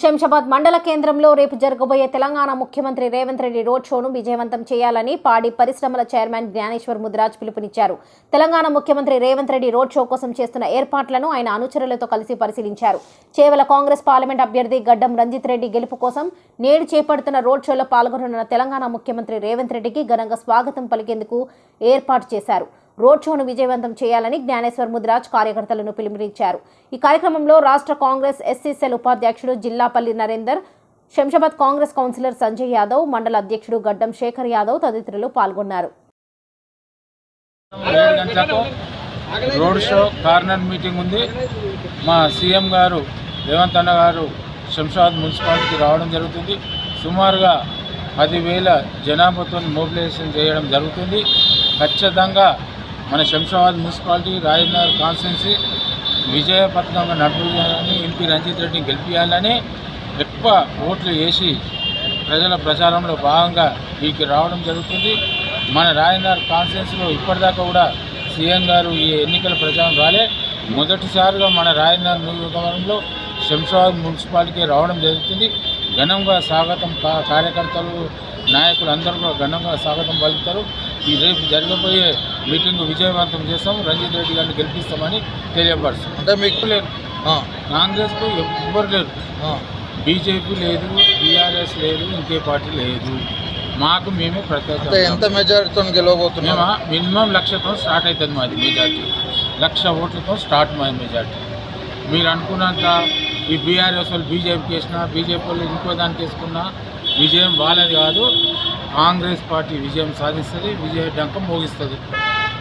శంషాబాద్ మండల కేంద్రంలో రేపు జరగబోయే తెలంగాణ ముఖ్యమంత్రి రేవంత్ రెడ్డి రోడ్ షోను విజయవంతం చేయాలని పాడి పరిశ్రమల చైర్మన్ జ్ఞానేశ్వర్ ముదిరాజ్ పిలుపునిచ్చారు. తెలంగాణ ముఖ్యమంత్రి రేవంత్ రెడ్డి రోడ్ షో కోసం చేస్తున్న ఏర్పాట్లను ఆయన అనుచరులతో కలిసి పరిశీలించారు. చేవల కాంగ్రెస్ పార్లమెంట్ అభ్యర్థి గడ్డం రంజిత్ రెడ్డి గెలుపు కోసం నేడు చేపడుతున్న రోడ్ షోలో పాల్గొనున్న తెలంగాణ ముఖ్యమంత్రి రేవంత్ రెడ్డికి ఘనంగా స్వాగతం పలికేందుకు ఏర్పాటు చేశారు. రోడ్ షోను విజయవంతం చేయాలని జ్ఞానేశ్వర్ ముదిరాజ్ కార్యకర్తలను పిలుపునిచ్చారు. ఈ కార్యక్రమంలో రాష్ట్ర కాంగ్రెస్ ఎస్సీసెల్ ఉపాధ్యక్షుడు జిల్లాపల్లి నరేందర్ శంషాబాద్ కాంగ్రెస్ కౌన్సిలర్ సంజయ్ యాదవ్ మండల అధ్యక్షుడు గడ్డం శేఖర్ యాదవ్ తదితరులు పాల్గొన్నారు. రోడ్ షో కార్నర్ మీటింగ్ ఉంది. మా సీఎం గారు రేవంత్ అన్న గారు శంషాబాద్ మున్సిపాలిటీకి రావడం జరుగుతుంది. సుమారుగా పదివేల జనాభాతో మొబిలైజేషన్ చేయడం జరుగుతుంది. ఖచ్చితంగా మన శంషాబాద్ మున్సిపాలిటీ రాజనగర్ కాన్స్టిట్యున్సీ విజయపథకంగా నడిపించాలని ఎంపీ రంజిత్ రెడ్డిని గెలిపించాలని ఎక్కువ ఓట్లు వేసి ప్రజల ప్రచారంలో భాగంగా వీరికి రావడం జరుగుతుంది. మన రాజనగర్ కాన్స్టిట్యున్సీలో ఇప్పటిదాకా కూడా సీఎం గారు ఈ ఎన్నికల ప్రచారం రాలే. మొదటిసారిగా మన రాజనగర్ నియోజకవర్గంలో శంషాబాద్ మున్సిపాలిటీకి రావడం జరుగుతుంది. ఘనంగా స్వాగతం కా- కార్యకర్తలు నాయకులు అందరూ కూడా ఘనంగా స్వాగతం పలుకుతారు. ఈ రేపు జరగబోయే మీటింగ్ విజయవంతం చేస్తాం రంజిత్ రెడ్డి గారిని గెలిపిస్తామని తెలియపరుస్తాం. అంటే మీకు లేదు. ఆ, కాంగ్రెస్కు ఎవ్వరు లేరు. బీజేపీ లేదు బీఆర్ఎస్ లేదు ఇంకే పార్టీ లేదు. మాకు మేమే ప్రత్యేక ఎంత మెజారిటీతో గెలవబోతున్నారు? మేము? మినిమం లక్షతో స్టార్ట్ అవుతుంది మాది మెజార్టీ. లక్ష ఓట్లతో స్టార్ట్ మాది మెజార్టీ. మీరు అనుకున్నంత ఈ బీఆర్ఎస్ వాళ్ళు బీజేపీకి వేసినా బీజేపీ వాళ్ళు ఇంకో దానికి వేసుకున్నా విజయం వాళ్ళది కాదు. కాంగ్రెస్ పార్టీ విజయం సాధిస్తుంది విజయ డంకం మోగిస్తుంది.